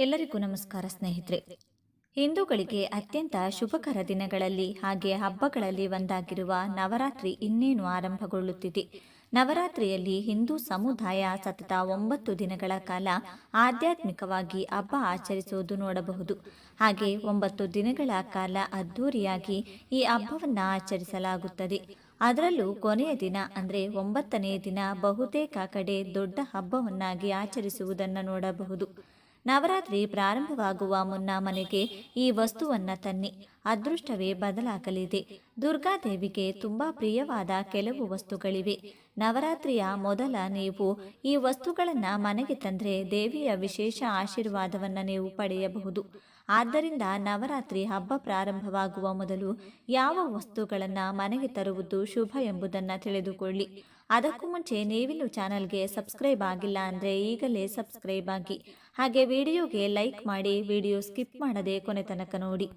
ಎಲ್ಲರಿಗೂ ನಮಸ್ಕಾರ ಸ್ನೇಹಿತರೆ. ಹಿಂದೂಗಳಿಗೆ ಅತ್ಯಂತ ಶುಭಕರ ದಿನಗಳಲ್ಲಿ ಹಾಗೆ ಹಬ್ಬಗಳಲ್ಲಿ ಒಂದಾಗಿರುವ ನವರಾತ್ರಿ ಇನ್ನೇನು ಆರಂಭಗೊಳ್ಳುತ್ತಿದೆ. ನವರಾತ್ರಿಯಲ್ಲಿ ಹಿಂದೂ ಸಮುದಾಯ ಸತತ ಒಂಬತ್ತು ದಿನಗಳ ಕಾಲ ಆಧ್ಯಾತ್ಮಿಕವಾಗಿ ಹಬ್ಬ ಆಚರಿಸುವುದು ನೋಡಬಹುದು. ಹಾಗೆ ಒಂಬತ್ತು ದಿನಗಳ ಕಾಲ ಅದ್ಧೂರಿಯಾಗಿ ಈ ಹಬ್ಬವನ್ನು ಆಚರಿಸಲಾಗುತ್ತದೆ. ಅದರಲ್ಲೂ ಕೊನೆಯ ದಿನ ಅಂದರೆ ಒಂಬತ್ತನೆಯ ದಿನ ಬಹುತೇಕ ಕಡೆ ದೊಡ್ಡ ಹಬ್ಬವನ್ನಾಗಿ ಆಚರಿಸುವುದನ್ನು ನೋಡಬಹುದು. ನವರಾತ್ರಿ ಪ್ರಾರಂಭವಾಗುವ ಮುನ್ನ ಮನೆಗೆ ಈ ವಸ್ತುವನ್ನ ತನ್ನಿ. ಅದೃಷ್ಟವೇ ಬದಲಾಗಲಿದೆ. ದುರ್ಗಾದೇವಿಗೆ ತುಂಬಾ ಪ್ರಿಯವಾದ ಕೆಲವು ವಸ್ತುಗಳಿವೆ. ನವರಾತ್ರಿಯ ಮೊದಲ ನೀವು ಈ ವಸ್ತುಗಳನ್ನು ಮನೆಗೆ ತಂದರೆ ದೇವಿಯ ವಿಶೇಷ ಆಶೀರ್ವಾದವನ್ನು ನೀವು ಪಡೆಯಬಹುದು. ಆದ್ದರಿಂದ ನವರಾತ್ರಿ ಹಬ್ಬ ಪ್ರಾರಂಭವಾಗುವ ಮೊದಲು ಯಾವ ವಸ್ತುಗಳನ್ನು ಮನೆಗೆ ತರುವುದು ಶುಭ ಎಂಬುದನ್ನು ತಿಳಿದುಕೊಳ್ಳಿ. ಅದಕ್ಕೂ ಮುಂಚೆ ನೀವಿನ್ನು ಚಾನಲ್ಗೆ ಸಬ್ಸ್ಕ್ರೈಬ್ ಆಗಿಲ್ಲ ಅಂದರೆ ಈಗಲೇ ಸಬ್ಸ್ಕ್ರೈಬ್ ಆಗಿ. ಹಾಗೆ ವಿಡಿಯೋಗೆ ಲೈಕ್ ಮಾಡಿ ವಿಡಿಯೋ ಸ್ಕಿಪ್ ಮಾಡದೆ ಕೊನೆ ತನಕ ನೋಡಿ.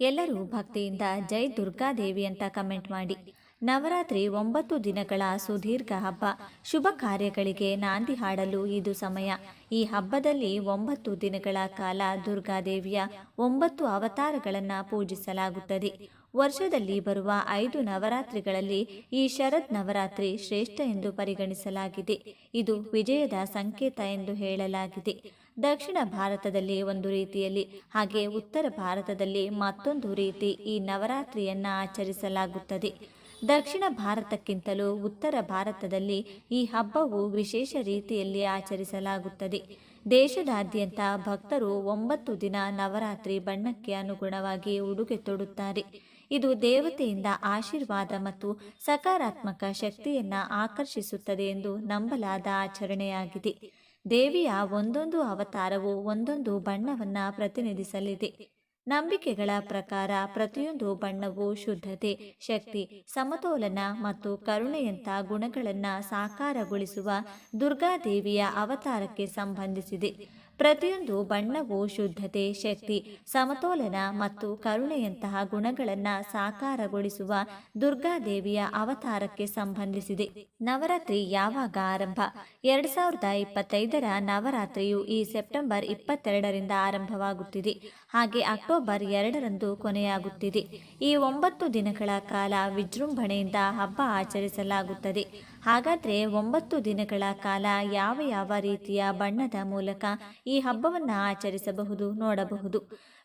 ಎಲ್ಲರೂ ಭಕ್ತಿಯಿಂದ ಜೈ ದುರ್ಗಾದೇವಿ ಅಂತ ಕಮೆಂಟ್ ಮಾಡಿ. ನವರಾತ್ರಿ ಒಂಬತ್ತು ದಿನಗಳ ಸುದೀರ್ಘ ಹಬ್ಬ. ಶುಭ ಕಾರ್ಯಗಳಿಗೆ ನಾಂದಿ ಹಾಡಲು ಇದು ಸಮಯ. ಈ ಹಬ್ಬದಲ್ಲಿ ಒಂಬತ್ತು ದಿನಗಳ ಕಾಲ ದುರ್ಗಾದೇವಿಯ ಒಂಬತ್ತು ಅವತಾರಗಳನ್ನು ಪೂಜಿಸಲಾಗುತ್ತದೆ. ವರ್ಷದಲ್ಲಿ ಬರುವ ಐದು ನವರಾತ್ರಿಗಳಲ್ಲಿ ಈ ಶರತ್ ನವರಾತ್ರಿ ಶ್ರೇಷ್ಠ ಎಂದು ಪರಿಗಣಿಸಲಾಗಿದೆ. ಇದು ವಿಜಯದ ಸಂಕೇತ ಎಂದು ಹೇಳಲಾಗಿದೆ. ದಕ್ಷಿಣ ಭಾರತದಲ್ಲಿ ಒಂದು ರೀತಿಯಲ್ಲಿ, ಹಾಗೆ ಉತ್ತರ ಭಾರತದಲ್ಲಿ ಮತ್ತೊಂದು ರೀತಿ ಈ ನವರಾತ್ರಿಯನ್ನ ಆಚರಿಸಲಾಗುತ್ತದೆ. ದಕ್ಷಿಣ ಭಾರತಕ್ಕಿಂತಲೂ ಉತ್ತರ ಭಾರತದಲ್ಲಿ ಈ ಹಬ್ಬವು ವಿಶೇಷ ರೀತಿಯಲ್ಲಿ ಆಚರಿಸಲಾಗುತ್ತದೆ. ದೇಶದಾದ್ಯಂತ ಭಕ್ತರು ಒಂಬತ್ತು ದಿನ ನವರಾತ್ರಿ ಬಣ್ಣಕ್ಕೆ ಅನುಗುಣವಾಗಿ ಉಡುಗೆ ತೊಡುತ್ತಾರೆ. ಇದು ದೇವತೆಯಿಂದ ಆಶೀರ್ವಾದ ಮತ್ತು ಸಕಾರಾತ್ಮಕ ಶಕ್ತಿಯನ್ನ ಆಕರ್ಷಿಸುತ್ತದೆ ಎಂದು ನಂಬಲಾದ ಆಚರಣೆಯಾಗಿದೆ. ದೇವಿಯ ಒಂದೊಂದು ಅವತಾರವು ಒಂದೊಂದು ಬಣ್ಣವನ್ನ ಪ್ರತಿನಿಧಿಸಲಿದೆ. ನಂಬಿಕೆಗಳ ಪ್ರಕಾರ ಪ್ರತಿಯೊಂದು ಬಣ್ಣವು ಶುದ್ಧತೆ, ಶಕ್ತಿ, ಸಮತೋಲನ ಮತ್ತು ಕರುಣೆಯಂಥ ಗುಣಗಳನ್ನು ಸಾಕಾರಗೊಳಿಸುವ ದುರ್ಗಾದೇವಿಯ ಅವತಾರಕ್ಕೆ ಸಂಬಂಧಿಸಿದೆ. ಪ್ರತಿಯೊಂದು ಬಣ್ಣವು ಶುದ್ಧತೆ, ಶಕ್ತಿ, ಸಮತೋಲನ ಮತ್ತು ಕರುಣೆಯಂತಹ ಗುಣಗಳನ್ನು ಸಾಕಾರಗೊಳಿಸುವ ದುರ್ಗಾದೇವಿಯ ಅವತಾರಕ್ಕೆ ಸಂಬಂಧಿಸಿದೆ. ನವರಾತ್ರಿ ಯಾವಾಗ ಆರಂಭ? ಎರಡ್ ಸಾವಿರದ ಇಪ್ಪತ್ತೈದರ ನವರಾತ್ರಿಯು ಈ ಸೆಪ್ಟೆಂಬರ್ ಇಪ್ಪತ್ತೆರಡರಿಂದ ಆರಂಭವಾಗುತ್ತಿದೆ. ಹಾಗೆ ಅಕ್ಟೋಬರ್ ಎರಡರಂದು ಕೊನೆಯಾಗುತ್ತಿದೆ. ಈ ಒಂಬತ್ತು ದಿನಗಳ ಕಾಲ ವಿಜೃಂಭಣೆಯಿಂದ ಹಬ್ಬ ಆಚರಿಸಲಾಗುತ್ತದೆ. ಹಾಗಾದರೆ ಒಂಬತ್ತು ದಿನಗಳ ಕಾಲ ಯಾವ ಯಾವ ರೀತಿಯ ಬಣ್ಣದ ಮೂಲಕ ಈ ಹಬ್ಬವನ್ನು ಆಚರಿಸಬಹುದು ನೋಡಬಹುದು.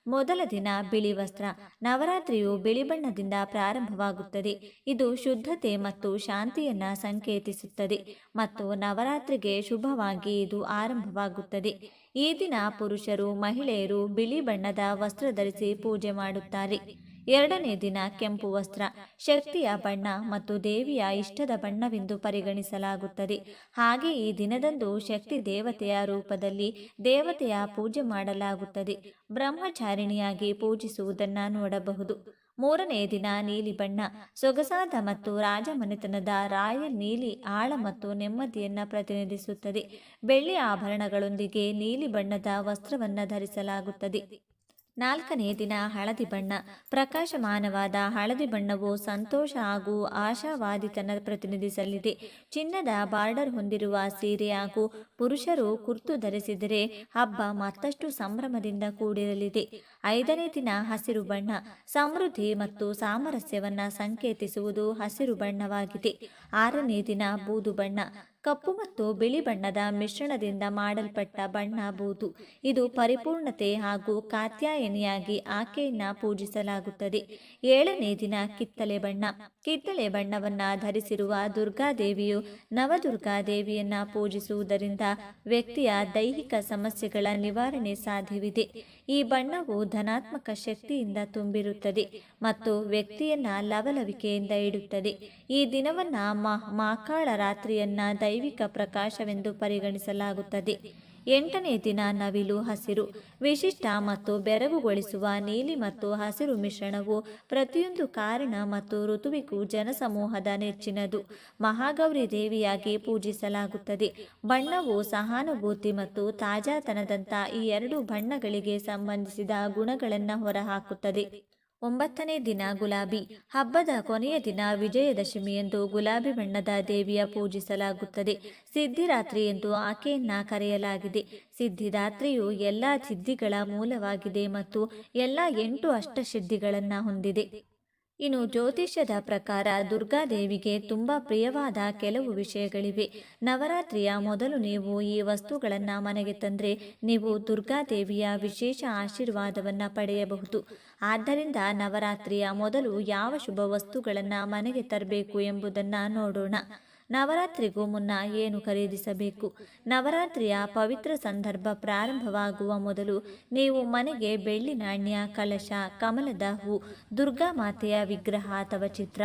ಮೊದಲ ದಿನ ಬಿಳಿ ವಸ್ತ್ರ, ನವರಾತ್ರಿಯು ಬಿಳಿ ಬಣ್ಣದಿಂದ ಪ್ರಾರಂಭವಾಗುತ್ತದೆ. ಇದು ಶುದ್ಧತೆ ಮತ್ತು ಶಾಂತಿಯನ್ನ ಸಂಕೇತಿಸುತ್ತದೆ ಮತ್ತು ನವರಾತ್ರಿಗೆ ಶುಭವಾಗಿ ಇದು ಆರಂಭವಾಗುತ್ತದೆ. ಈ ದಿನ ಪುರುಷರು ಮಹಿಳೆಯರು ಬಿಳಿ ಬಣ್ಣದ ವಸ್ತ್ರ ಧರಿಸಿ ಪೂಜೆ ಮಾಡುತ್ತಾರೆ. ಎರಡನೇ ದಿನ ಕೆಂಪು ವಸ್ತ್ರ, ಶಕ್ತಿಯ ಬಣ್ಣ ಮತ್ತು ದೇವಿಯ ಇಷ್ಟದ ಬಣ್ಣವೆಂದು ಪರಿಗಣಿಸಲಾಗುತ್ತದೆ. ಹಾಗೆ ಈ ದಿನದಂದು ಶಕ್ತಿ ದೇವತೆಯ ರೂಪದಲ್ಲಿ ದೇವತೆಯ ಪೂಜೆ ಮಾಡಲಾಗುತ್ತದೆ. ಬ್ರಹ್ಮಚಾರಿಣಿಯಾಗಿ ಪೂಜಿಸುವುದನ್ನು ನೋಡಬಹುದು. ಮೂರನೇ ದಿನ ನೀಲಿ ಬಣ್ಣ, ಸೊಗಸಾದ ಮತ್ತು ರಾಜಮನೆತನದ ರಾಯಲ್ ನೀಲಿ ಆಳ ಮತ್ತು ನೆಮ್ಮದಿಯನ್ನು ಪ್ರತಿನಿಧಿಸುತ್ತದೆ. ಬೆಳ್ಳಿ ಆಭರಣಗಳೊಂದಿಗೆ ನೀಲಿ ಬಣ್ಣದ ವಸ್ತ್ರವನ್ನು ಧರಿಸಲಾಗುತ್ತದೆ. ನಾಲ್ಕನೇ ದಿನ ಹಳದಿ ಬಣ್ಣ. ಪ್ರಕಾಶಮಾನವಾದ ಹಳದಿ ಬಣ್ಣವು ಸಂತೋಷ ಹಾಗೂ ಆಶಾವಾದಿತನ ಪ್ರತಿನಿಧಿಸಲಿದೆ ಚಿನ್ನದ ಬಾರ್ಡರ್ ಹೊಂದಿರುವ ಸೀರೆ ಹಾಗೂ ಪುರುಷರು ಕುರ್ತು ಧರಿಸಿದರೆ ಹಬ್ಬ ಮತ್ತಷ್ಟು ಸಂಭ್ರಮದಿಂದ ಕೂಡಿರಲಿದೆ. ಐದನೇ ದಿನ ಹಸಿರು ಬಣ್ಣ. ಸಮೃದ್ಧಿ ಮತ್ತು ಸಾಮರಸ್ಯವನ್ನು ಸಂಕೇತಿಸುವುದು ಹಸಿರು ಬಣ್ಣವಾಗಿದೆ. ಆರನೇ ದಿನ ಬೂದು ಬಣ್ಣ. ಕಪ್ಪು ಮತ್ತು ಬಿಳಿ ಬಣ್ಣದ ಮಿಶ್ರಣದಿಂದ ಮಾಡಲ್ಪಟ್ಟ ಬಣ್ಣ ಬೂದು. ಇದು ಪರಿಪೂರ್ಣತೆ ಹಾಗೂ ಕಾತ್ಯಾಯನಿಯಾಗಿ ಆಕೆಯನ್ನ ಪೂಜಿಸಲಾಗುತ್ತದೆ. ಏಳನೇ ದಿನ ಕಿತ್ತಲೆ ಬಣ್ಣ. ಕಿತ್ತಳೆ ಬಣ್ಣವನ್ನ ಧರಿಸಿರುವ ದುರ್ಗಾದೇವಿಯು ನವದುರ್ಗಾದೇವಿಯನ್ನ ಪೂಜಿಸುವುದರಿಂದ ವ್ಯಕ್ತಿಯ ದೈಹಿಕ ಸಮಸ್ಯೆಗಳ ನಿವಾರಣೆ ಸಾಧ್ಯವಿದೆ. ಈ ಬಣ್ಣವು ಧನಾತ್ಮಕ ಶಕ್ತಿಯಿಂದ ತುಂಬಿರುತ್ತದೆ ಮತ್ತು ವ್ಯಕ್ತಿಯನ್ನ ಲವಲವಿಕೆಯಿಂದ ಇಡುತ್ತದೆ. ಈ ದಿನವನ್ನ ಮಾಕಾಳ ರಾತ್ರಿಯನ್ನ ದೈವಿಕ ಪ್ರಕಾಶವೆಂದು ಪರಿಗಣಿಸಲಾಗುತ್ತದೆ. ಎಂಟನೇ ದಿನ ನವಿಲು ಹಸಿರು. ವಿಶಿಷ್ಟ ಮತ್ತು ಬೆರಗುಗೊಳಿಸುವ ನೀಲಿ ಮತ್ತು ಹಸಿರು ಮಿಶ್ರಣವು ಪ್ರತಿಯೊಂದು ಕಾರಣ ಮತ್ತು ಋತುವಿಗೂ ಜನಸಮೂಹದ ನೆಚ್ಚಿನದು. ಮಹಾಗೌರಿ ದೇವಿಯಾಗಿ ಪೂಜಿಸಲಾಗುತ್ತದೆ. ಬಣ್ಣವು ಸಹಾನುಭೂತಿ ಮತ್ತು ತಾಜಾತನದಂಥ ಈ ಎರಡು ಬಣ್ಣಗಳಿಗೆ ಸಂಬಂಧಿಸಿದ ಗುಣಗಳನ್ನು ಹೊರಹಾಕುತ್ತದೆ. ಒಂಬತ್ತನೇ ದಿನ ಗುಲಾಬಿ. ಹಬ್ಬದ ಕೊನೆಯ ದಿನ ವಿಜಯದಶಮಿ ಎಂದು ಗುಲಾಬಿ ಬಣ್ಣದ ದೇವಿಯ ಪೂಜಿಸಲಾಗುತ್ತದೆ. ಸಿದ್ಧಿರಾತ್ರಿ ಎಂದು ಆಕೆಯನ್ನ ಕರೆಯಲಾಗಿದೆ. ಸಿದ್ಧಿರಾತ್ರಿಯು ಎಲ್ಲ ಸಿದ್ಧಿಗಳ ಮೂಲವಾಗಿದೆ ಮತ್ತು ಎಲ್ಲ ಎಂಟು ಅಷ್ಟಸಿದ್ಧಿಗಳನ್ನು ಹೊಂದಿದೆ. ಇನ್ನು ಜ್ಯೋತಿಷ್ಯದ ಪ್ರಕಾರ ದುರ್ಗಾದೇವಿಗೆ ತುಂಬ ಪ್ರಿಯವಾದ ಕೆಲವು ವಿಷಯಗಳಿವೆ. ನವರಾತ್ರಿಯ ಮೊದಲು ನೀವು ಈ ವಸ್ತುಗಳನ್ನು ಮನೆಗೆ ತಂದರೆ ನೀವು ದುರ್ಗಾದೇವಿಯ ವಿಶೇಷ ಆಶೀರ್ವಾದವನ್ನು ಪಡೆಯಬಹುದು. ಆದ್ದರಿಂದ ನವರಾತ್ರಿಯ ಮೊದಲು ಯಾವ ಶುಭ ವಸ್ತುಗಳನ್ನು ಮನೆಗೆ ತರಬೇಕು ಎಂಬುದನ್ನು ನೋಡೋಣ. ನವರಾತ್ರಿಗೂ ಮುನ್ನ ಏನು ಖರೀದಿಸಬೇಕು? ನವರಾತ್ರಿಯ ಪವಿತ್ರ ಸಂದರ್ಭ ಪ್ರಾರಂಭವಾಗುವ ಮೊದಲು ನೀವು ಮನೆಗೆ ಬೆಳ್ಳಿ ನಾಣ್ಯ ಕಲಶ ಕಮಲದ ಹೂ, ದುರ್ಗಾ ಮಾತೆಯ ವಿಗ್ರಹ ಅಥವಾ ಚಿತ್ರ.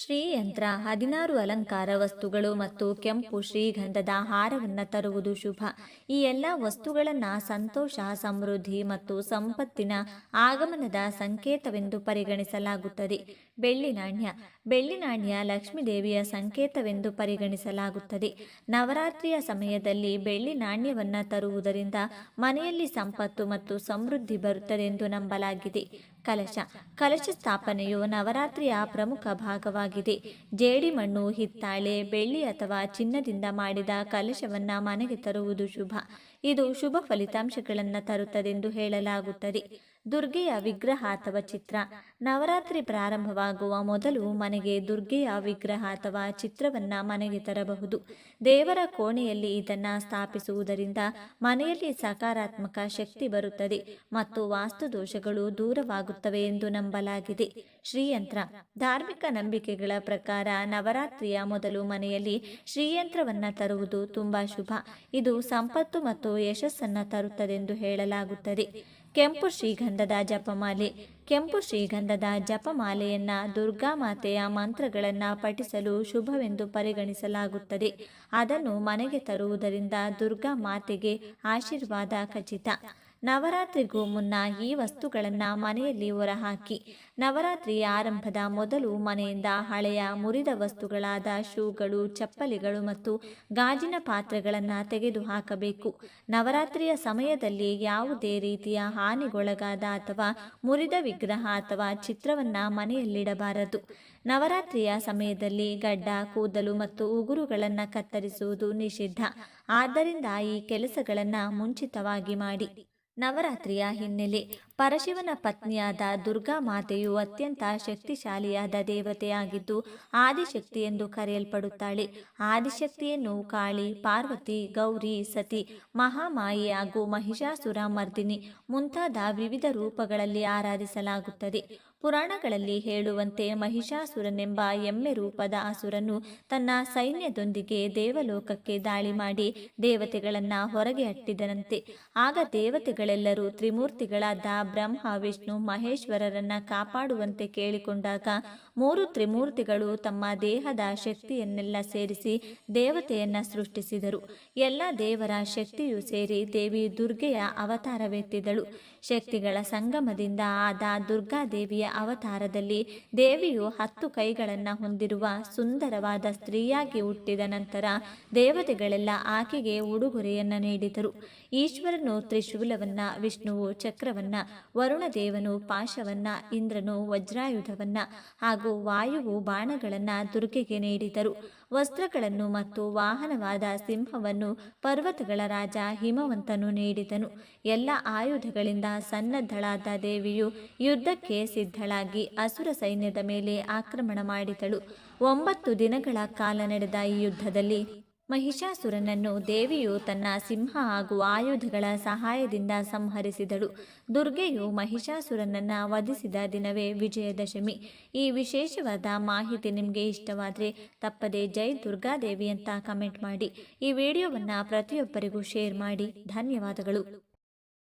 ಶ್ರೀಯಂತ್ರ ಹದಿನಾರು ಅಲಂಕಾರ ವಸ್ತುಗಳು ಮತ್ತು ಕೆಂಪು ಶ್ರೀಗಂಧದ ಹಾರವನ್ನು ತರುವುದು ಶುಭ. ಈ ಎಲ್ಲ ವಸ್ತುಗಳನ್ನು ಸಂತೋಷ, ಸಮೃದ್ಧಿ ಮತ್ತು ಸಂಪತ್ತಿನ ಆಗಮನದ ಸಂಕೇತವೆಂದು ಪರಿಗಣಿಸಲಾಗುತ್ತದೆ. ಬೆಳ್ಳಿ ನಾಣ್ಯ ಬೆಳ್ಳಿ ನಾಣ್ಯ ಲಕ್ಷ್ಮೀ ದೇವಿಯ ಸಂಕೇತವೆಂದು ಪರಿಗಣಿಸಲಾಗುತ್ತದೆ. ನವರಾತ್ರಿಯ ಸಮಯದಲ್ಲಿ ಬೆಳ್ಳಿ ನಾಣ್ಯವನ್ನು ತರುವುದರಿಂದ ಮನೆಯಲ್ಲಿ ಸಂಪತ್ತು ಮತ್ತು ಸಮೃದ್ಧಿ ಬರುತ್ತದೆ ಎಂದು ನಂಬಲಾಗಿದೆ. ಕಲಶ. ಕಲಶ ಸ್ಥಾಪನೆಯು ನವರಾತ್ರಿಯ ಪ್ರಮುಖ ಭಾಗವಾಗಿದೆ. ಜೇಡಿಮಣ್ಣು, ಹಿತ್ತಾಳೆ, ಬೆಳ್ಳಿ ಅಥವಾ ಚಿನ್ನದಿಂದ ಮಾಡಿದ ಕಲಶವನ್ನು ಮನೆಗೆ ತರುವುದು ಶುಭ. ಇದು ಶುಭ ಫಲಿತಾಂಶಗಳನ್ನು ತರುತ್ತದೆಂದು ಹೇಳಲಾಗುತ್ತದೆ. ದುರ್ಗೆಯ ವಿಗ್ರಹ ಅಥವಾ ಚಿತ್ರ. ನವರಾತ್ರಿ ಪ್ರಾರಂಭವಾಗುವ ಮೊದಲು ಮನೆಗೆ ದುರ್ಗೆಯ ವಿಗ್ರಹ ಅಥವಾ ಚಿತ್ರವನ್ನು ಮನೆಗೆ ತರಬಹುದು. ದೇವರ ಕೋಣೆಯಲ್ಲಿ ಇದನ್ನು ಸ್ಥಾಪಿಸುವುದರಿಂದ ಮನೆಯಲ್ಲಿ ಸಕಾರಾತ್ಮಕ ಶಕ್ತಿ ಬರುತ್ತದೆ ಮತ್ತು ವಾಸ್ತು ದೋಷಗಳು ದೂರವಾಗುತ್ತವೆ ಎಂದು ನಂಬಲಾಗಿದೆ. ಶ್ರೀಯಂತ್ರ. ಧಾರ್ಮಿಕ ನಂಬಿಕೆಗಳ ಪ್ರಕಾರ ನವರಾತ್ರಿಯ ಮೊದಲು ಮನೆಯಲ್ಲಿ ಶ್ರೀಯಂತ್ರವನ್ನು ತರುವುದು ತುಂಬಾ ಶುಭ. ಇದು ಸಂಪತ್ತು ಮತ್ತು ಯಶಸ್ಸನ್ನು ತರುತ್ತದೆಂದು ಹೇಳಲಾಗುತ್ತದೆ. ಕೆಂಪು ಶ್ರೀಗಂಧದ ಜಪಮಾಲೆ. ಕೆಂಪು ಶ್ರೀಗಂಧದ ಜಪಮಾಲೆಯನ್ನ ದುರ್ಗಾ ಮಾತೆಯ ಮಂತ್ರಗಳನ್ನು ಪಠಿಸಲು ಶುಭವೆಂದು ಪರಿಗಣಿಸಲಾಗುತ್ತದೆ. ಅದನ್ನು ಮನೆಗೆ ತರುವುದರಿಂದ ದುರ್ಗಾ ಮಾತೆಗೆ ಆಶೀರ್ವಾದ ಖಚಿತ. ನವರಾತ್ರಿಗೂ ಮುನ್ನ ಈ ವಸ್ತುಗಳನ್ನು ಮನೆಯಲ್ಲಿ ಹೊರಹಾಕಿ. ನವರಾತ್ರಿ ಆರಂಭದ ಮೊದಲು ಮನೆಯಿಂದ ಹಳೆಯ ಮುರಿದ ವಸ್ತುಗಳಾದ ಶೂಗಳು, ಚಪ್ಪಲಿಗಳು ಮತ್ತು ಗಾಜಿನ ಪಾತ್ರೆಗಳನ್ನು ತೆಗೆದುಹಾಕಬೇಕು. ನವರಾತ್ರಿಯ ಸಮಯದಲ್ಲಿ ಯಾವುದೇ ರೀತಿಯ ಹಾನಿಗೊಳಗಾದ ಅಥವಾ ಮುರಿದ ವಿಗ್ರಹ ಅಥವಾ ಚಿತ್ರವನ್ನು ಮನೆಯಲ್ಲಿಡಬಾರದು. ನವರಾತ್ರಿಯ ಸಮಯದಲ್ಲಿ ಗಡ್ಡ, ಕೂದಲು ಮತ್ತು ಉಗುರುಗಳನ್ನು ಕತ್ತರಿಸುವುದು ನಿಷಿದ್ಧ. ಆದ್ದರಿಂದ ಈ ಕೆಲಸಗಳನ್ನು ಮುಂಚಿತವಾಗಿ ಮಾಡಿ. ನವರಾತ್ರಿಯ ಹಿನ್ನೆಲೆ ಪರಶಿವನ ಪತ್ನಿಯಾದ ದುರ್ಗಾ ಮಾತೆಯು ಅತ್ಯಂತ ಶಕ್ತಿಶಾಲಿಯಾದ ದೇವತೆಯಾಗಿದ್ದು, ಆದಿಶಕ್ತಿ ಎಂದು ಕರೆಯಲ್ಪಡುತ್ತಾಳೆ. ಆದಿಶಕ್ತಿಯನ್ನು ಕಾಳಿ, ಪಾರ್ವತಿ, ಗೌರಿ, ಸತಿ, ಮಹಾಮಾಯಿ ಹಾಗೂ ಮಹಿಷಾಸುರ ಮರ್ದಿನಿ ಮುಂತಾದ ವಿವಿಧ ರೂಪಗಳಲ್ಲಿ ಆರಾಧಿಸಲಾಗುತ್ತದೆ. ಪುರಾಣಗಳಲ್ಲಿ ಹೇಳುವಂತೆ ಮಹಿಷಾಸುರನೆಂಬ ಎಮ್ಮೆ ರೂಪದ ಅಸುರನು ತನ್ನ ಸೈನ್ಯದೊಂದಿಗೆ ದೇವಲೋಕಕ್ಕೆ ದಾಳಿ ಮಾಡಿ ದೇವತೆಗಳನ್ನು ಹೊರಗೆ ಅಟ್ಟಿದನಂತೆ. ಆಗ ದೇವತೆಗಳೆಲ್ಲರೂ ತ್ರಿಮೂರ್ತಿಗಳಾದ ಬ್ರಹ್ಮ, ವಿಷ್ಣು, ಮಹೇಶ್ವರರನ್ನ ಕಾಪಾಡುವಂತೆ ಕೇಳಿಕೊಂಡಾಗ ಮೂರು ತ್ರಿಮೂರ್ತಿಗಳು ತಮ್ಮ ದೇಹದ ಶಕ್ತಿಯನ್ನೆಲ್ಲ ಸೇರಿಸಿ ದೇವತೆಯನ್ನ ಸೃಷ್ಟಿಸಿದರು. ಎಲ್ಲ ದೇವರ ಶಕ್ತಿಯು ಸೇರಿ ದೇವಿ ದುರ್ಗೆಯ ಅವತಾರವೆತ್ತಿದಳು. ಶಕ್ತಿಗಳ ಸಂಗಮದಿಂದ ಆದ ದುರ್ಗಾದೇವಿಯ ಅವತಾರದಲ್ಲಿ ದೇವಿಯು ಹತ್ತು ಕೈಗಳನ್ನು ಹೊಂದಿರುವ ಸುಂದರವಾದ ಸ್ತ್ರೀಯಾಗಿ ಹುಟ್ಟಿದ ನಂತರ ದೇವತೆಗಳೆಲ್ಲ ಆಕೆಗೆ ಉಡುಗೊರೆಯನ್ನು ನೀಡಿದರು. ಈಶ್ವರನು ತ್ರಿಶೂಲವನ್ನ, ವಿಷ್ಣುವು ಚಕ್ರವನ್ನ, ವರುಣದೇವನು ಪಾಶವನ್ನ, ಇಂದ್ರನು ವಜ್ರಾಯುಧವನ್ನ ಹಾಗೂ ವಾಯುವು ಬಾಣಗಳನ್ನು ದುರ್ಗೆಗೆ ನೀಡಿದರು. ವಸ್ತ್ರಗಳನ್ನು ಮತ್ತು ವಾಹನವಾದ ಸಿಂಹವನ್ನು ಪರ್ವತಗಳ ರಾಜ ಹಿಮವಂತನು ನೀಡಿದನು. ಎಲ್ಲ ಆಯುಧಗಳಿಂದ ಸನ್ನದ್ಧಳಾದ ದೇವಿಯು ಯುದ್ಧಕ್ಕೆ ಸಿದ್ಧಳಾಗಿ ಅಸುರ ಸೈನ್ಯದ ಮೇಲೆ ಆಕ್ರಮಣ ಮಾಡಿದಳು. ಒಂಬತ್ತು ದಿನಗಳ ಕಾಲ ನಡೆದ ಈ ಯುದ್ಧದಲ್ಲಿ ಮಹಿಷಾಸುರನನ್ನು ದೇವಿಯು ತನ್ನ ಸಿಂಹ ಹಾಗೂ ಆಯುಧಗಳ ಸಹಾಯದಿಂದ ಸಂಹರಿಸಿದಳು. ದುರ್ಗೆಯು ಮಹಿಷಾಸುರನನ್ನು ವಧಿಸಿದ ದಿನವೇ ವಿಜಯದಶಮಿ. ಈ ವಿಶೇಷವಾದ ಮಾಹಿತಿ ನಿಮಗೆ ಇಷ್ಟವಾದರೆ ತಪ್ಪದೆ ಜೈ ದುರ್ಗಾದೇವಿ ಅಂತ ಕಮೆಂಟ್ ಮಾಡಿ. ಈ ವಿಡಿಯೋವನ್ನು ಪ್ರತಿಯೊಬ್ಬರಿಗೂ ಶೇರ್ ಮಾಡಿ. ಧನ್ಯವಾದಗಳು.